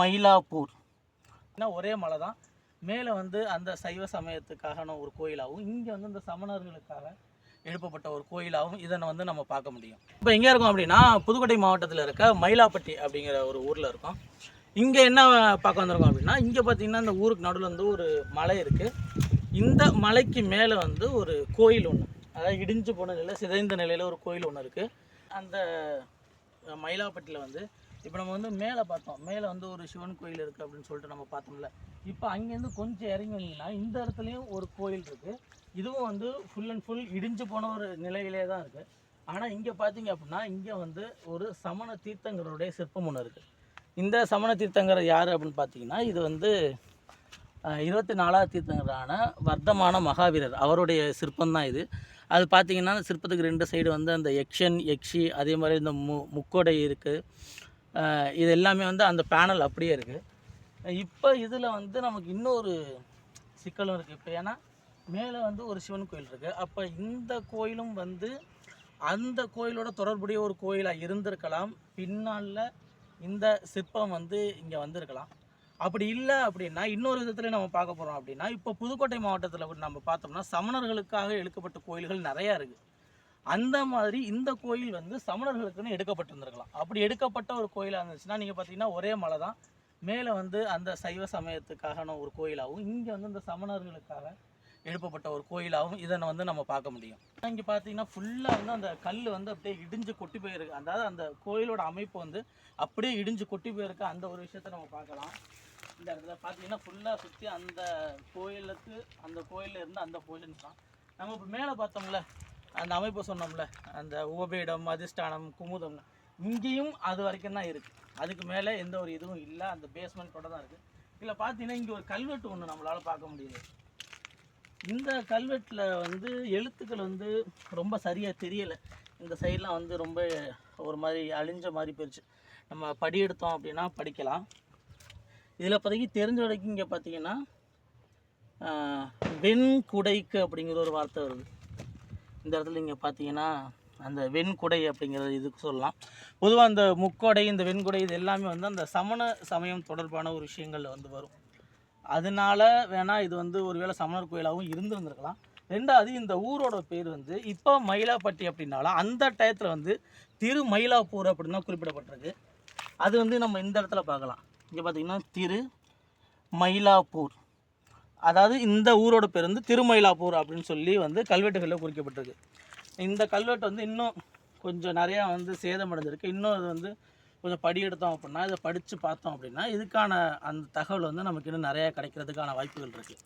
மயிலாப்பூர். ஏன்னா ஒரே மலை தான் மேலே வந்து அந்த சைவ சமயத்துக்கான ஒரு கோயிலாகவும் இங்கே வந்து இந்த சமணர்களுக்காக எழுப்பப்பட்ட ஒரு கோயிலாகவும் இதனை வந்து நம்ம பார்க்க முடியும். இப்போ எங்கே இருக்கோம் அப்படின்னா புதுக்கோட்டை மாவட்டத்தில் இருக்க மயிலாப்பட்டி அப்படிங்கிற ஒரு ஊரில் இருக்கோம். இங்கே என்ன பார்க்க வந்திருக்கோம் அப்படின்னா இங்கே பார்த்தீங்கன்னா இந்த ஊருக்கு நடுவில் வந்து ஒரு மலை இருக்குது இந்த மலைக்கு மேலே வந்து ஒரு கோயில் ஒன்று அதாவது இடிஞ்சு போன நிலையில் சிதைந்த நிலையில் ஒரு கோயில் ஒன்று இருக்குது அந்த மயிலாப்பட்டியில் வந்து இப்போ நம்ம வந்து மேலே பார்த்தோம். மேலே வந்து ஒரு சிவன் கோயில் இருக்குது அப்படின்னு சொல்லிட்டு நம்ம பார்த்தோம்ல. இப்போ அங்கேருந்து கொஞ்சம் இறங்கி வந்தீங்கன்னா இந்த இடத்துலையும் ஒரு கோயில் இருக்குது இதுவும் வந்து ஃபுல் அண்ட் ஃபுல் இடிஞ்சு போன ஒரு நிலையிலே தான் இருக்குது ஆனால் இங்கே பார்த்தீங்க அப்படின்னா இங்கே வந்து ஒரு சமண தீர்த்தங்கருடைய சிற்பம் ஒன்று இருக்குது இந்த சமண தீர்த்தங்கர் யார் அப்படின்னு பார்த்தீங்கன்னா இது வந்து இருபத்தி நாலாவது தீர்த்தங்கரான வர்த்தமான மகாவீரர். அவருடைய சிற்பம் தான் இது. அது பார்த்தீங்கன்னா அந்த சிற்பத்துக்கு ரெண்டு சைடு வந்து அந்த யக்ஷன் யக்ஷி அதே மாதிரி இந்த மு முக்கோடை இருக்குது இது எல்லாமே வந்து அந்த பேனல் அப்படியே இருக்குது இப்போ இதில் வந்து நமக்கு இன்னொரு சிக்கலும் இருக்குது இப்போ ஏன்னா மேலே வந்து ஒரு சிவன் கோயில் இருக்குது அப்போ இந்த கோயிலும் வந்து அந்த கோயிலோட தொடர்புடைய ஒரு கோயிலாக இருந்திருக்கலாம். பின்னால் இந்த சிற்பம் வந்து இங்கே வந்திருக்கலாம். அப்படி இல்லை அப்படின்னா இன்னொரு விதத்தில் நம்ம பார்க்க போகிறோம் அப்படின்னா இப்போ புதுக்கோட்டை மாவட்டத்தில் நம்ம பார்த்தோம்னா சமணர்களுக்காக எழுக்கப்பட்ட கோயில்கள் நிறையா இருக்குது அந்த மாதிரி இந்த கோயில் வந்து சமணர்களுக்குன்னு எடுக்கப்பட்டிருந்திருக்கலாம். அப்படி எடுக்கப்பட்ட ஒரு கோயிலாக இருந்துச்சுன்னா நீங்கள் பார்த்தீங்கன்னா ஒரே மலை தான். மேலே வந்து அந்த சைவ சமயத்துக்கான ஒரு கோயிலாகவும் இங்கே வந்து இந்த சமணர்களுக்காக எழுப்பப்பட்ட ஒரு கோயிலாகவும் இதனை வந்து நம்ம பார்க்க முடியும். இங்கே பார்த்தீங்கன்னா ஃபுல்லாக வந்து அந்த கல் வந்து அப்படியே இடிஞ்சு கொட்டி போயிருக்கு. அதாவது அந்த கோயிலோட அமைப்பு வந்து அப்படியே இடிஞ்சு கொட்டி போயிருக்கு. அந்த ஒரு விஷயத்தை நம்ம பார்க்கலாம். இந்த இடத்துல பார்த்தீங்கன்னா ஃபுல்லாக சுற்றி அந்த கோயிலுக்கு அந்த கோயிலில் இருந்து அந்த கோயிலுன்னு தான் நம்ம இப்போ மேலே பார்த்தோம்ல அந்த அமைப்பு சொன்னோம்ல அந்த உபபீடம் அதிஷ்டானம் குமுதம் இங்கேயும் அது வரைக்கும் தான் இருக்குது அதுக்கு மேலே எந்த ஒரு இதுவும் இல்லை. அந்த பேஸ்மெண்ட்டோட தான் இருக்குது இதில் பார்த்தீங்கன்னா இங்கே ஒரு கல்வெட்டு ஒன்று நம்மளால் பார்க்க முடியுது. இந்த கல்வெட்டில் வந்து எழுத்துக்கள் வந்து ரொம்ப சரியாக தெரியலை. இந்த சைட்லாம் வந்து ரொம்ப ஒரு மாதிரி அழிஞ்ச மாதிரி போயிடுச்சு நம்ம படி எடுத்தோம் அப்படின்னா படிக்கலாம். இதில் இப்போதைக்கு தெரிஞ்ச வரைக்கும் இங்கே பார்த்தீங்கன்னா வெண் வெண்குடைக்கு அப்படிங்கிற ஒரு வார்த்தை வருது. இந்த இடத்துல இங்கே பார்த்தீங்கன்னா அந்த வெண்குடை அப்படிங்கிறது இதுக்கு சொல்லலாம். பொதுவாக அந்த முக்கொடை இந்த வெண்குடை இது எல்லாமே வந்து அந்த சமண சமயம் தொடர்பான ஒரு விஷயங்கள்ல வந்து வரும். அதனால வேணால் இது வந்து ஒருவேளை சமணர் கோயிலாகவும் இருந்திருந்திருக்கலாம். ரெண்டாவது இந்த ஊரோட பேர் வந்து இப்போ மயிலாப்பட்டி அப்படின்னாலும் அந்த டயத்தில் வந்து திரு மயிலாப்பூர் அப்படின்னு தான் குறிப்பிடப்பட்டிருக்கு. அது வந்து நம்ம இந்த இடத்துல பார்க்கலாம். இங்கே பார்த்தீங்கன்னா திரு மயிலாப்பூர். அதாவது இந்த ஊரோட பேர் வந்து திருமயிலாப்பூர் அப்படின்னு சொல்லி வந்து கல்வெட்டுகளில் குறிக்கப்பட்டிருக்கு. இந்த கல்வெட்டு வந்து இன்னும் கொஞ்சம் நிறையா வந்து சேதமடைஞ்சிருக்கு இன்னும் அது வந்து கொஞ்சம் படி எடுத்தோம் அப்படின்னா இதை படித்து பார்த்தோம் அப்படின்னா இதுக்கான அந்த தகவல் வந்து நமக்கு இன்னும் நிறையா கிடைக்கிறதுக்கான வாய்ப்புகள் இருக்குது